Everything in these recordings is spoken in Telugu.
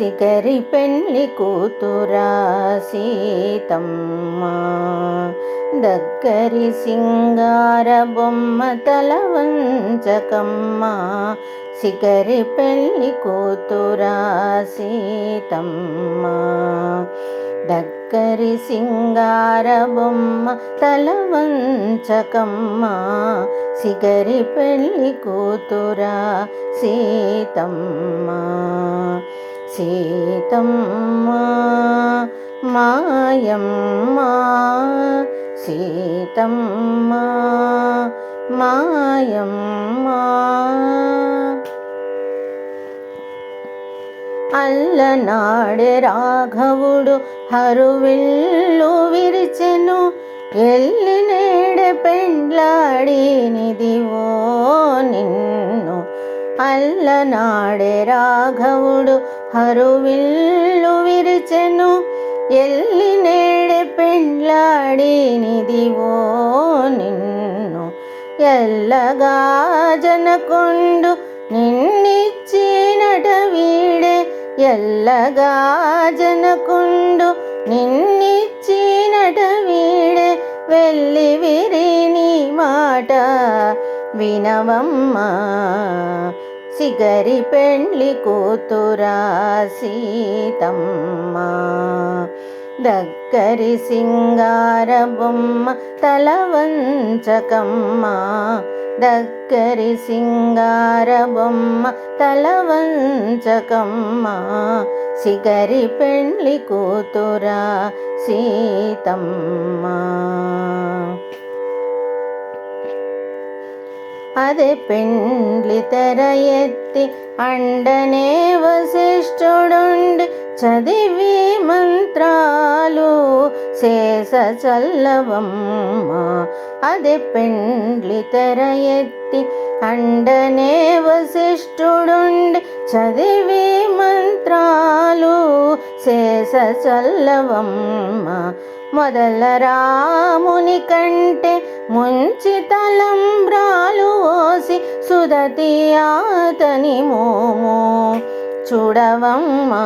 సిగరి పెళ్ళి కూతురా సీతమ్మ. దగ్గరి సింగార బొమ్మ తల వంచకమ్మ. సిగరి పెళ్ళి కూతురా సీతమ్మ. దగ్గరి సింగార బొమ్మ తల వంచకమ్మ. సిగరి పెళ్ళి కూతురా సీతమ్మ. సీతమ్మ మాయమ్మ సీతమ్మ మాయమ్మ. అల్లనాడే రాఘవుడు హరువిల్లు విరిచెను ఎల్లి నేడే పెండ్లాడినిదివో నిన్ను. అల్లనాడే రాఘవుడు హరువిల్లు విరిచెను ఎల్లి నేడే పెండ్లాడినిదివో నిన్ను ఎల్లగా జనకొండు నిన్నిచ్చినట వీడే ఎల్లగా జనకుండు నిన్నిచ్చినట వీడే వెళ్ళి విరిని మాట వినవమ్మ. సిగరి పెండ్లి కూతురా సీతమ్మ. దగ్గరి సింగార బొమ్మ తల వంచకమ్మ. దగ్గరి సింగార బొమ్మ తల వంచకమ్మ. సిగరి పెండ్లి కూతురా సీతమ్మ. అదే పెండ్లి తెర ఎత్తి అండనే వశిష్ఠుడుండి చదివి మంత్రాలు శేష చల్లవమ్మ అదే పెండ్లి తెర ఎత్తి అండనే వశిష్ఠుడుండి చదివి మంత్రాలు శేష చల్లవమ్మ. మొదల రాముని కంటే ముంచి తలంబ్రాలు ఓసి సుదతి ఆతని చూడవమ్మా.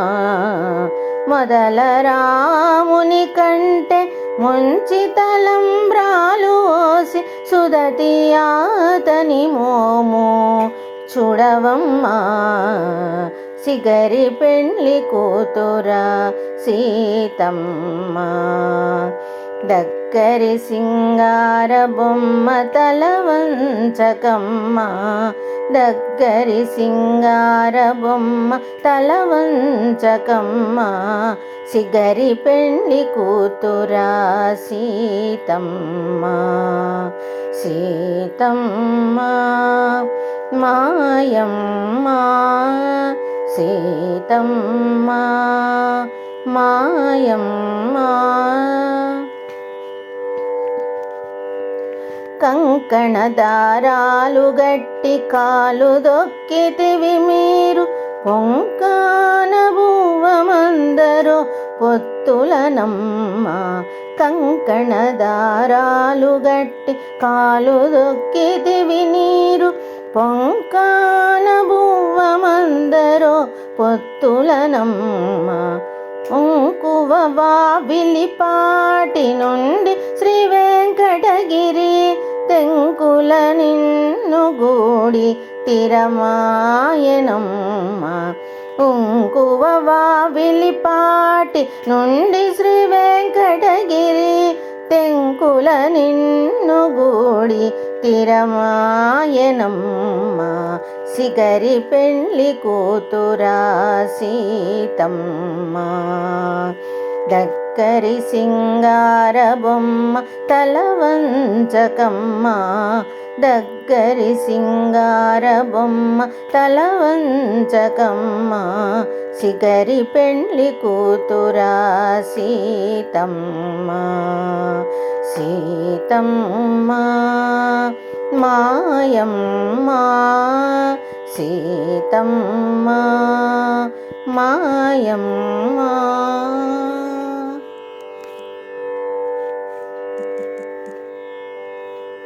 మొదల రాముని కంటే ముంచి తలంబ్రాలు ఓసి సుదతి ఆతని చూడవమ్మా సిగరి పెండ్లి కూతురా సీతమ్మ. దగ్గరి సింగార బొమ్మ తల వంచకమ్మ. దగ్గరి సింగార బొమ్మ తల వంచకమ్మ. సిగరి పెళ్ళి కూతురా సీతమ్మ. సీతమ్మ మాయమ్మ. సీతమ్మ మాయమ్మ. కంకణ దారాలు గట్టి కాలు దొక్కితివి మీరు. పొంకాన భూవమందరో పొత్తులనమ్మ. కంకణ దారాలు గట్టి కాలు దొక్కితివి నీరు పొంకాన భూవమందరో పొత్తులనమ్మ. ఉంకువ వావిలిపాటి నుండి శ్రీ వెంకటగిరి నిన్ను గూడి తిరమాయనమ్మ. ఉంకువ విలిపాటి నుండి శ్రీ వెంకటగిరి తెంకుల నిన్ను గూడి తిరమాయనమ్మ. సిగరి పెళ్ళి కూతురా సీతమ్మ. దక్కరి సింగార బొమ్మ తలవంచకమ్మ దగ్గరి సింగార బొమ్మ తల వంచకమ్మ సిగరి పెండ్లి కూతురా సీతమ్మ. సీతమ్మ మాయమ్మ సీతమ్మ మాయమ్మ